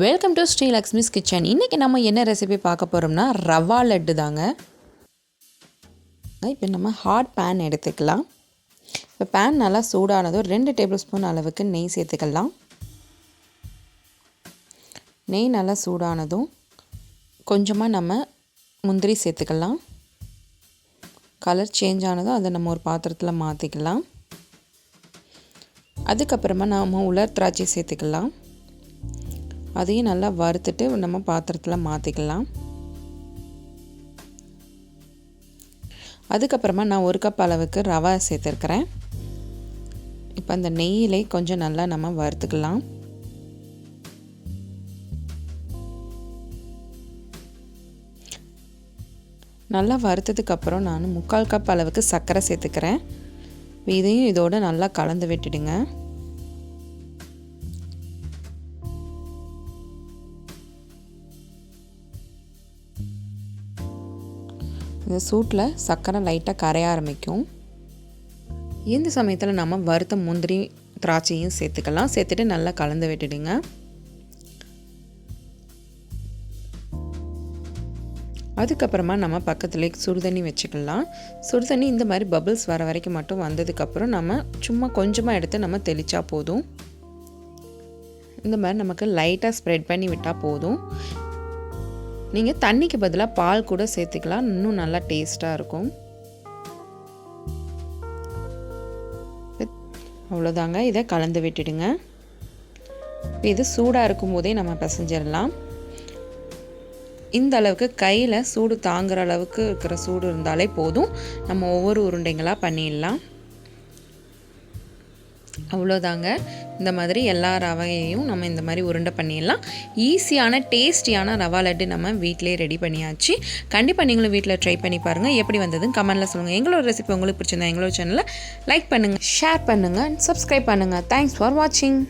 Welcome to Sri Lakshmi's kitchen இன்றைக்கி நம்ம என்ன ரெசிபி பார்க்க போகிறோம்னா ரவா லட்டு தாங்க. இப்போ நம்ம ஹாட் பேன் எடுத்துக்கலாம். இப்போ பேன் நல்லா சூடானதும் ரெண்டு டேபிள் ஸ்பூன் அளவுக்கு நெய் சேர்த்துக்கலாம். நெய் நல்லா சூடானதும் கொஞ்சமாக நம்ம முந்திரி சேர்த்துக்கலாம். கலர் சேஞ்ச் ஆனதும் அதை நம்ம ஒரு பாத்திரத்தில் மாற்றிக்கலாம் அதுக்கப்புறமா நாம் உலர் திராட்சை சேர்த்துக்கலாம். அதையும் நல்லா வறுத்துட்டு நம்ம பாத்திரத்தில் மாற்றிக்கலாம் அதுக்கப்புறமா நான் ஒரு கப் அளவுக்கு ரவை சேர்த்துருக்குறேன். இப்போ அந்த நெய்யிலே கொஞ்சம் நல்லா நம்ம வறுத்துக்கலாம். நல்லா வறுத்ததுக்கப்புறம் நான் முக்கால் கப் அளவுக்கு சர்க்கரை சேர்த்துக்கிறேன். இதையும் இதோடு நல்லா கலந்து விட்டுடுங்க. இந்த சூட்டில் சர்க்கரை லைட்டாக கரைய ஆரம்பிக்கும். இந்த சமயத்தில் நம்ம வறுத்த முந்திரி திராட்சையும் சேர்த்துக்கலாம். சேர்த்துட்டு நல்லா கலந்து விட்டுடுங்க. அதுக்கப்புறமா நம்ம பக்கத்துலேயே சுடுதண்ணி வச்சுக்கலாம். சுடுதண்ணி இந்த மாதிரி பபிள்ஸ் வர வரைக்கும் மட்டும் வந்ததுக்கப்புறம் நம்ம சும்மா கொஞ்சமாக எடுத்து நம்ம தெளித்தா போதும். இந்த மாதிரி நமக்கு லைட்டாக ஸ்ப்ரெட் பண்ணி விட்டால் போதும். நீங்கள் தண்ணிக்கு பதிலாக பால் கூட சேர்த்துக்கலாம். இன்னும் நல்லா டேஸ்ட்டாக இருக்கும். அவ்வளோதாங்க இதை கலந்து விட்டுடுங்க. இது சூடாக இருக்கும் போதே நம்ம பிசைஞ்சிடலாம். இந்த அளவுக்கு கையில் சூடு தாங்குற அளவுக்கு இருக்கிற சூடு இருந்தாலே போதும். நம்ம ஒவ்வொரு உருண்டைங்களாக பண்ணிடலாம். அவ்வளோதாங்க. இந்த மாதிரி எல்லா ரவையையும் நம்ம இந்த மாதிரி உருண்டை பண்ணிடலாம். ஈஸியான டேஸ்டியான ரவா லட்டு நம்ம வீட்டிலே ரெடி பண்ணியாச்சு. கண்டிப்பாக நீங்களும் வீட்டில் ட்ரை பண்ணி பாருங்கள் எப்படி வந்ததுன்னு கமெண்ட்டில் சொல்லுங்கள் எங்களோட ரெசிபி உங்களுக்கு பிடிச்சிருந்தா எங்களோட சேனலில் லைக் பண்ணுங்கள் ஷேர் பண்ணுங்கள் அண்ட் சப்ஸ்கிரைப் பண்ணுங்கள் தேங்க்ஸ் ஃபார் வாட்சிங்